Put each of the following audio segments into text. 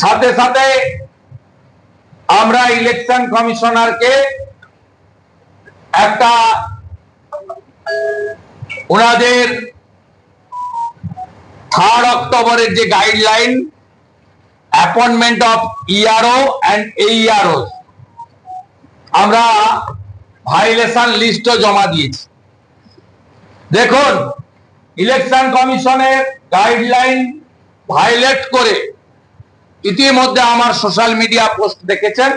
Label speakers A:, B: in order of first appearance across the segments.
A: সাথে সাথে আমরা ইলেকশন কমিশনারকে একটা ওনাদের থার্ড অক্টোবরের যে guideline appointment of ERO and AERO আমরা ভাইলেশন লিস্টও জমা দিয়েছি। দেখুন ইলেকশন কমিশনের গাইডলাইন ভাইলেট করে ইতিমধ্যে আমার সোশ্যাল মিডিয়া পোস্ট দেখেছেন।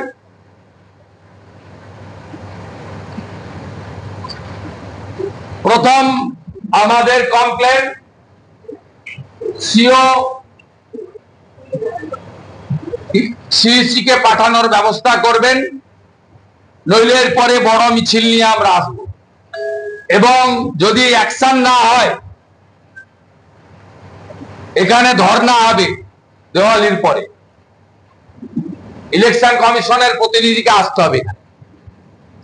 A: প্রথম আমাদের কমপ্লেন সিও সিইসি কে পাঠানোর ব্যবস্থা করবেন, নইলে পরে বড় মিছিল নিয়ে আমরা আসব। এবং যদি অ্যাকশন না হয়, এখানে ধর্ণা হবে। দেওয়ালির পরে। ইলেকশন কমিশনের প্রতিনিধিকে আসতে হবে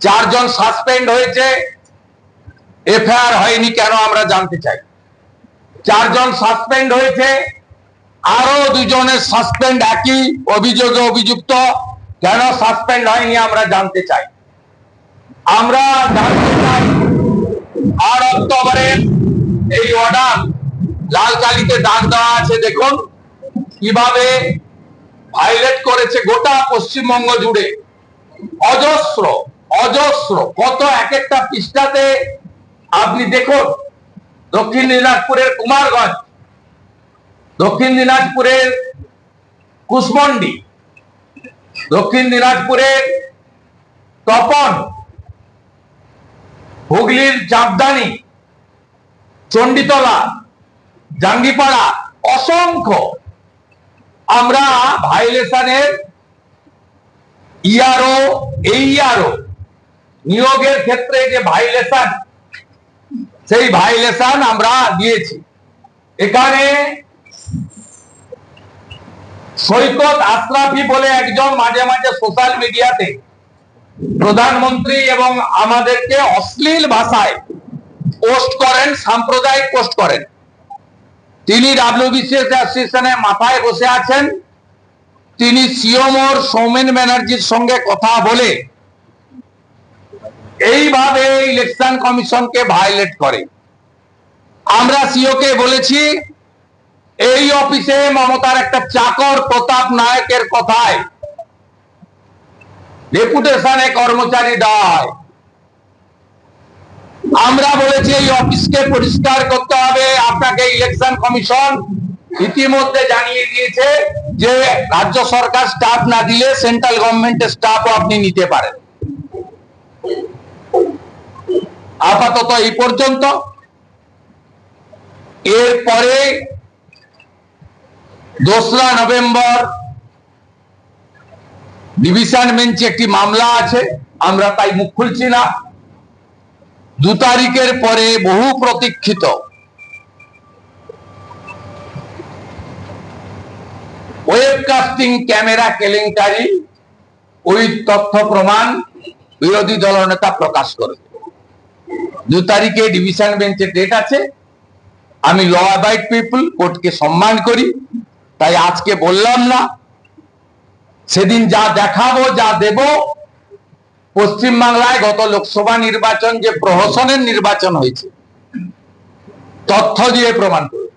A: চারজন সাসপেন্ড হয়েছে। এফআইআর হয়নি কেন আমরা জানতে চাই। চারজন সাসপেন্ড হয়েছে। আরও দুজনের সাসপেন্ড একই, অভিযোগে অভিযুক্ত। কেন সাসপেন্ড হয়নি আমরা জানতে চাই। আমরা জানতে চাই অক্টোবরের এই অর্ডার। লাল কালিতে দাগ দেওয়া আছে, দেখুন। কীভাবে ভাইলেট করেছে গোটা পশ্চিমবঙ্গ জুড়ে? অজস্র অজস্র, কত এক একটা পৃষ্ঠাতে আপনি দেখুন, দক্ষিণ দিনাজপুরের কুমারগঞ্জ, দক্ষিণ দিনাজপুরের কুশমন্ডি, দক্ষিণ দিনাজপুরের তপন, হুগলির চাপদানি চণ্ডীতলা, জাঙ্গিপাড়া, অসংখ্য আমরা ভাইলেশনের ইআরও এইআরও নিয়োগের ক্ষেত্রে যে ভাইলেশন, সেই ভাইলেশন আমরা দিয়েছি। এখানে সৈকত আশরাফি বলে একজন মাঝে মাঝে সোশ্যাল মিডিয়াতে প্রধানমন্ত্রী এবং আমাদেরকে অশ্লীল ভাষায় পোস্ট করেন, সাম্প্রদায়িক পোস্ট করেন। তিনি ডাব্লিউবিসিএস অ্যাসোসিয়েশনের মাথায় বসে আছেন। তিনি সিওমোর সৌমেন ব্যানার্জির সঙ্গে কথা বলে এইভাবে ইলেকশন কমিশনকে ভায়োলেট করে। আমরা সিওকে বলেছি, এই অফিসে মমতার একটা চাকর প্রতাপ নায়কের কথায় ডেপুটেশনে কর্মচারী দেওয়া হয়। আমরা বলেছি এই অফিসকে পরিষ্কার করতে হবে। আপনাকে ইলেকশন কমিশন ইতিমধ্যে জানিয়ে দিয়েছে যে রাজ্য সরকার স্টাফ না দিলে সেন্ট্রাল গভর্নমেন্টের স্টাফও আপনি নিতে পারেন। আপাতত এই পর্যন্ত। এরপরে দোসরা নভেম্বর ডিভিশন বেঞ্চে একটি মামলা আছে। আমরা তাই মুখ খুলছি না। দু তারিখের পরে বহু প্রতীক্ষিত। ওয়েবকাস্টিং ক্যামেরা কেলেঙ্কারি ওই তথ্য প্রমাণ বিরোধী দলনেতা প্রকাশ করবে দু তারিখে ডিভিশন বেঞ্চের ডেট আছে। আমি ল অ্যাবাইড পিপল কোর্টকে সম্মান করি। তাই আজকে বললাম না। সেদিন যা দেখাবো, যা দেব পশ্চিমবাংলায় গত লোকসভা নির্বাচন যে প্রহসনের নির্বাচন হয়েছে তথ্য দিয়ে প্রমাণ করব